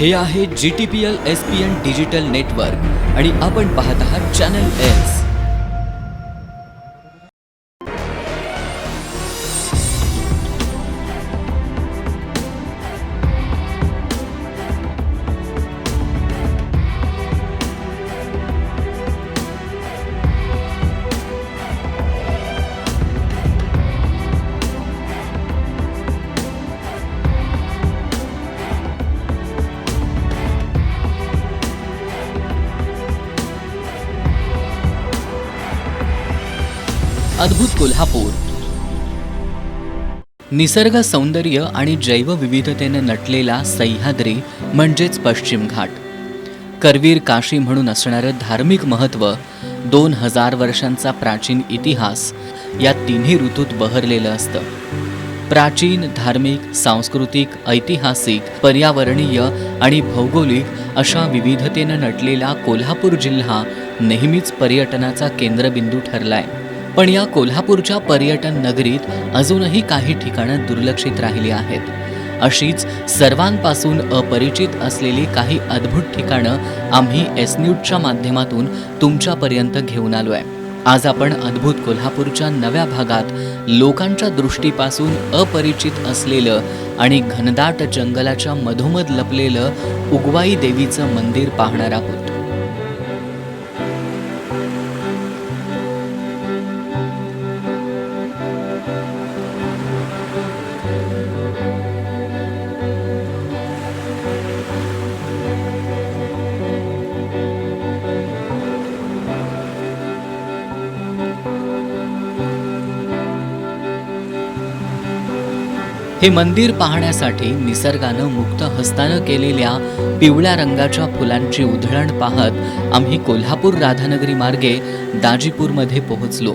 हे आहे G T P L S P N digital network आणि आपण पाहत आहात चॅनल एस अद्भुत कोल्हापूर. निसर्ग सौंदर्य आणि जैवविविधतेने नटलेला सह्याद्री म्हणजेच पश्चिम घाट. करवीर काशी म्हणून असणारं धार्मिक महत्त्व दोन हजार वर्षांचा प्राचीन इतिहास या तिन्ही ऋतूत बहरलेलं असतं. प्राचीन धार्मिक सांस्कृतिक ऐतिहासिक पर्यावरणीय आणि भौगोलिक अशा विविधतेनं नटलेला कोल्हापूर जिल्हा नेहमीच पर्यटनाचा केंद्रबिंदू ठरलाय. पण या कोल्हापूरच्या पर्यटन नगरीत अजूनही काही ठिकाणं दुर्लक्षित राहिली आहेत. अशीच सर्वांपासून अपरिचित असलेली काही अद्भुत ठिकाणं आम्ही एस न्यूजच्या माध्यमातून तुमच्यापर्यंत घेऊन आलो आहे आज आपण अद्भुत कोल्हापूरच्या नव्या भागात लोकांच्या दृष्टीपासून अपरिचित असलेलं आणि घनदाट जंगलाच्या मधोमध लपलेलं उगवाई देवीचं मंदिर पाहणार आहोत. हे मंदिर पाहण्यासाठी निसर्गानं मुक्त हस्तानं केलेल्या पिवळ्या रंगाच्या फुलांची उधळण पाहत आम्ही कोल्हापूर राधानगरी मार्गे दाजीपूरमध्ये पोहोचलो.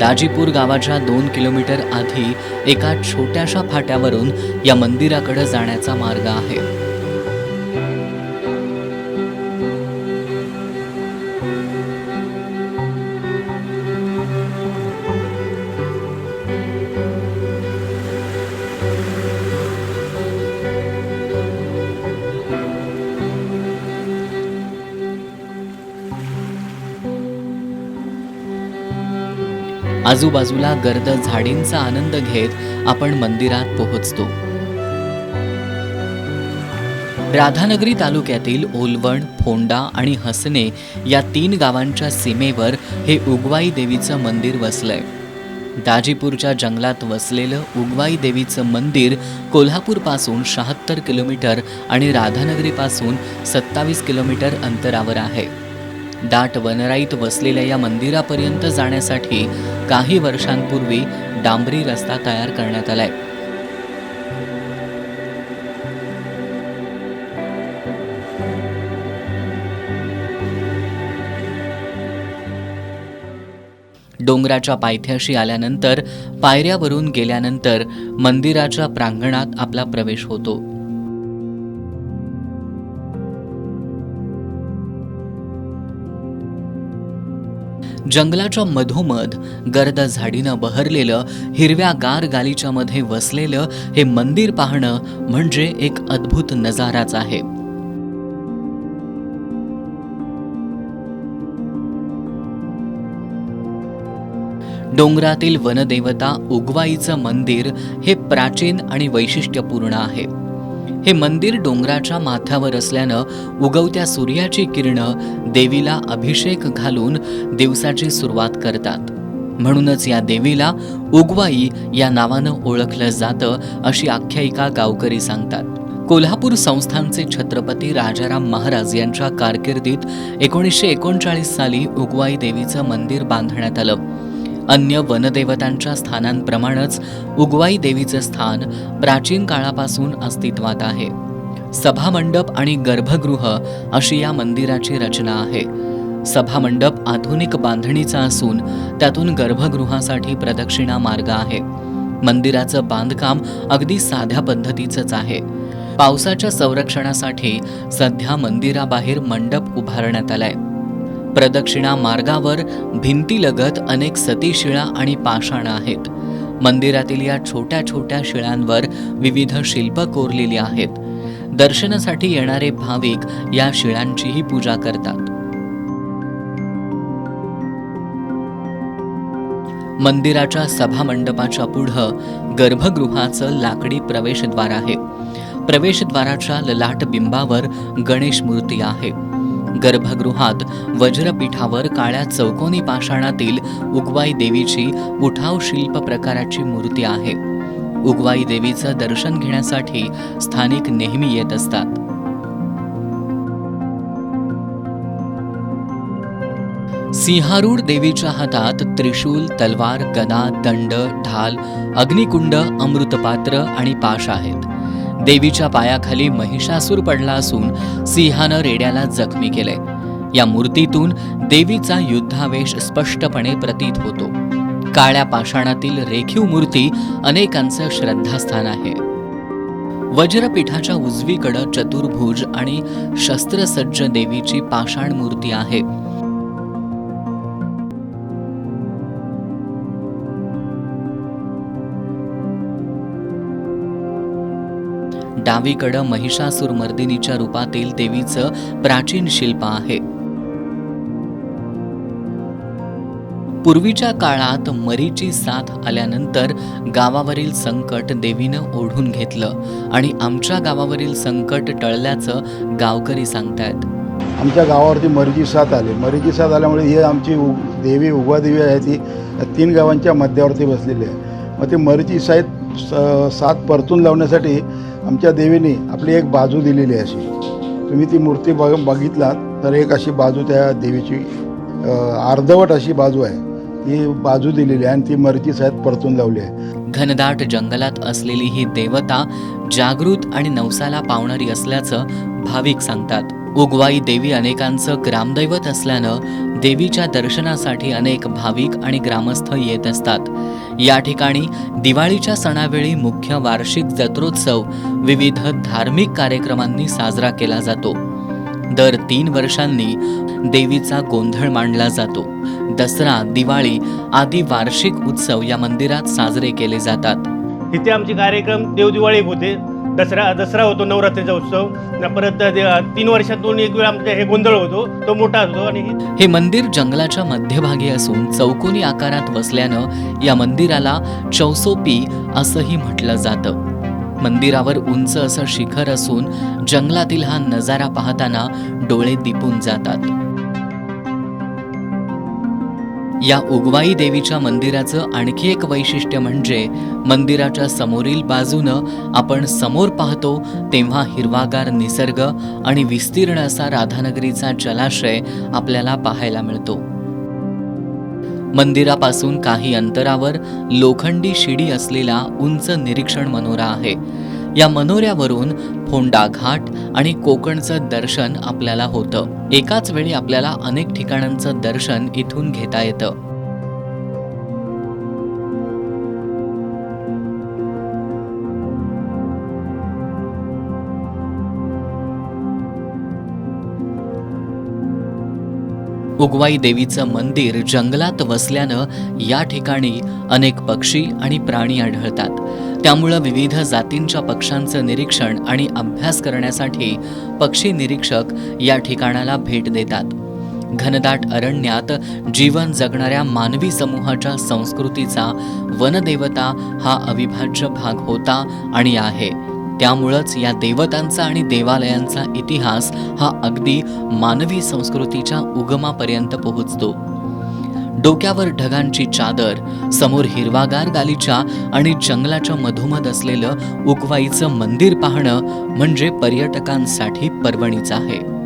दाजीपूर गावाच्या दोन किलोमीटर आधी एका छोट्याशा फाट्यावरून या मंदिराकडे जाण्याचा मार्ग आहे. आजूबाजूला गर्द झाडींचा आनंद घेत आपण मंदिरात पोहोचतो. राधानगरी तालुक्यातील ओलवण फोंडा आणि हसने या तीन गावांच्या सीमेवर हे उगवाई देवीचं मंदिर वसलंय. दाजीपूरच्या जंगलात वसलेलं उगवाई देवीचं मंदिर कोल्हापूरपासून शहात्तर किलोमीटर आणि राधानगरीपासून सत्तावीस किलोमीटर अंतरावर आहे. दाट वनराईत वसलेल्या या मंदिरापर्यंत जाण्यासाठी काही वर्षांपूर्वी डांबरी रस्ता तयार करण्यात आलाय. डोंगराच्या पायथ्याशी आल्यानंतर पायऱ्यावरून गेल्यानंतर मंदिराच्या प्रांगणात आपला प्रवेश होतो. जंगलाच्या मधोमध गर्द झाडीनं बहरलेलं हिरव्या गार गालीच्या मध्ये वसलेलं हे मंदिर पाहणं म्हणजे एक अद्भुत नजाराच आहे. डोंगरातील वनदेवता उगवाईचं मंदिर हे प्राचीन आणि वैशिष्ट्यपूर्ण आहे. हे मंदिर डोंगराच्या माथ्यावर असल्यानं उगवत्या सूर्याची किरणं देवीला अभिषेक घालून दिवसाची सुरुवात करतात. म्हणूनच या देवीला उगवाई या नावानं ओळखलं जातं अशी आख्यायिका गावकरी सांगतात. कोल्हापूर संस्थानचे छत्रपती राजाराम महाराज यांच्या कारकिर्दीत एकोणीसशे एकोणचाळीस साली उगवाई देवीचं मंदिर बांधण्यात आलं. अन्य वनदेवतांच्या स्थानांप्रमाणेच उगवाई देवीचं स्थान प्राचीन काळापासून अस्तित्वात आहे. सभामंडप आणि गर्भगृह अशी या मंदिराची रचना आहे. सभामंडप आधुनिक बांधणीचा असून त्यातून गर्भगृहासाठी प्रदक्षिणा मार्ग आहे. मंदिराचं बांधकाम अगदी साध्या पद्धतीचंच आहे. पावसाच्या संरक्षणासाठी सध्या मंदिराबाहेर मंडप उभारण्यात आलाय. प्रदक्षिणा मार्गावर भिंतीलगत अनेक सतीशिळा आणि पाषाणं आहेत. मंदिरातील या छोट्या छोट्या शिळांवर विविध शिल्प कोरलेली आहेत. दर्शनासाठी येणारे भाविक या शिळांचीही पूजा करतात. मंदिराच्या सभामंडपाच्या पुढं गर्भगृहाचं लाकडी प्रवेशद्वार आहे. प्रवेशद्वाराच्या ललाट बिंबावर गणेश मूर्ती आहे. गर्भगृहात वज्रपीठावर काळ्या चौकोनी पाषाणातील उगवाई देवीची उठाव शिल्प प्रकाराची मूर्ती आहे. उगवाई देवीचं दर्शन घेण्यासाठी स्थानिक नेहमी येत असतात. सिंहारूढ देवीच्या हातात त्रिशूल तलवार गदा दंड ढाल अग्निकुंड अमृतपात्र आणि पाश आहेत. देवीच्या पायाखाली महिषासूर पडला असून सिंहानं रेड्याला जखमी केले या मूर्तीतून देवीचा युद्धावेश स्पष्टपणे प्रतीत होतो. काळ्या पाषाणातील रेखीव मूर्ती अनेकांचं श्रद्धास्थान आहे. वज्रपीठाच्या उजवीकडं चतुर्भुज आणि शस्त्रसज्ज देवीची पाषाण मूर्ती आहे. डावीकडं महिषासूर मर्दिनीच्या रूपातील देवीचं प्राचीन शिल्प आहे. पूर्वीच्या काळात मरीची साथ आल्यानंतर गावावरील संकट देवीनं ओढून घेतलं आणि आमच्या गावावरील संकट टळल्याचं गावकरी सांगतायत. आमच्या गावावरती मरीची साथ आली. मरीची साथ आल्यामुळे ही आमची उ देवी उभादेवी आहे. ती तीन गावांच्या मध्यावरती बसलेली आहे. मग ती मरीची साथ स- साथ परतून लावण्यासाठी आमच्या देवीने आपली एक बाजू दिलेली आहे अशी. तुम्ही ती मूर्ती बघ बघितलात तर एक अशी बाजू त्या देवीची अर्धवट अशी बाजू आहे. ती बाजू दिलेली आहे आणि ती मरीची साहेब परतून लावली आहे. घनदाट जंगलात असलेली ही देवता जागृत आणि नवसाला पावणारी असल्याचं भाविक सांगतात. उगवाई देवी अनेकांचं ग्रामदैवत असल्यानं देवीच्या दर्शनासाठी अनेक भाविक आणि ग्रामस्थ येत असतात. या ठिकाणी दिवाळीच्या सणावेळी मुख्य वार्षिक जत्रोत्सव विविध धार्मिक कार्यक्रमांनी साजरा केला जातो. दर तीन वर्षांनी देवीचा गोंधळ मांडला जातो. दसरा दिवाळी आदी वार्षिक उत्सव या मंदिरात साजरे केले जातात. इथे आमचे कार्यक्रम देवदिवाळी होते. दसरा दसरा होतो नवरात्रीचा उत्सव. परत तीन वर्षातून एक वेळ आमचा हे गोंधळ होतो तो मोठा असतो आणि हे मंदिर जंगलाच्या मध्यभागी असून चौकोनी आकारात वसल्यानं या मंदिराला चौसोपी असंही म्हटलं जातं. मंदिरावर उंच असं शिखर असून जंगलातील हा नजारा पाहताना डोळे दिपून जातात. या उगवाई देवीच्या मंदिराचं आणखी एक वैशिष्ट्य म्हणजे मंदिराच्या समोरील बाजूनं आपण समोर पाहतो तेव्हा हिरवागार निसर्ग आणि विस्तीर्ण असा राधानगरीचा जलाशय आपल्याला पाहायला मिळतो. मंदिरापासून काही अंतरावर लोखंडी शिडी असलेला उंच निरीक्षण मनोरा आहे. या मनोऱ्यावरून फोंडा घाट आणि कोकणचं दर्शन आपल्याला होतं. एकाच वेळी आपल्याला अनेक ठिकाणांचं दर्शन इथून घेता येतं. उगवाई देवीचं मंदिर जंगलात वसल्यानं या ठिकाणी अनेक पक्षी आणि प्राणी आढळतात. त्यामुळं विविध जातींच्या पक्ष्यांचं निरीक्षण आणि अभ्यास करण्यासाठी पक्षी निरीक्षक या ठिकाणाला भेट देतात. घनदाट अरण्यात जीवन जगणाऱ्या मानवी समूहाच्या संस्कृतीचा वनदेवता हा अविभाज्य भाग होता आणि आहे. त्यामुळंच या देवतांचा आणि देवालयांचा इतिहास हा अगदी मानवी संस्कृतीच्या उगमापर्यंत पोहोचतो. डोक्यावर ढगांची चादर समोर हिरवागार गालीच्या आणि जंगलाच्या मधोमध असलेलं उकवाईचं मंदिर पाहणं म्हणजे पर्यटकांसाठी पर्वणीचं आहे.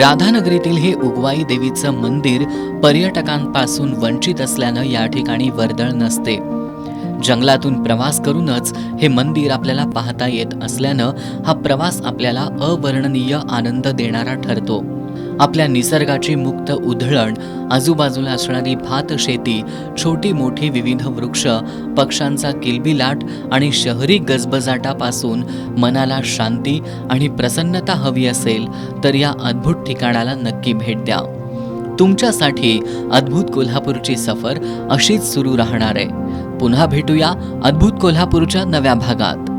राधानगरीतील हे उगवाई देवीचं मंदिर पर्यटकांपासून वंचित असल्यानं या ठिकाणी वर्दळ नसते. जंगलातून प्रवास करूनच हे मंदिर आपल्याला पाहता येत असल्यानं हा प्रवास आपल्याला अवर्णनीय आनंद देणारा ठरतो. आपल्या निसर्गाची मुक्त उधळण आजूबाजूला असणारी भात शेती छोटी मोठी विविध वृक्ष पक्ष्यांचा किलबिलाट आणि शहरी गजबजाटापासून मनाला शांती आणि प्रसन्नता हवी असेल तर या अद्भुत ठिकाणाला नक्की भेट द्या. तुमच्यासाठी अद्भुत कोल्हापूरची सफर अशीच सुरू राहणार आहे. पुन्हा भेटूया अद्भुत कोल्हापूरच्या नव्या भागात.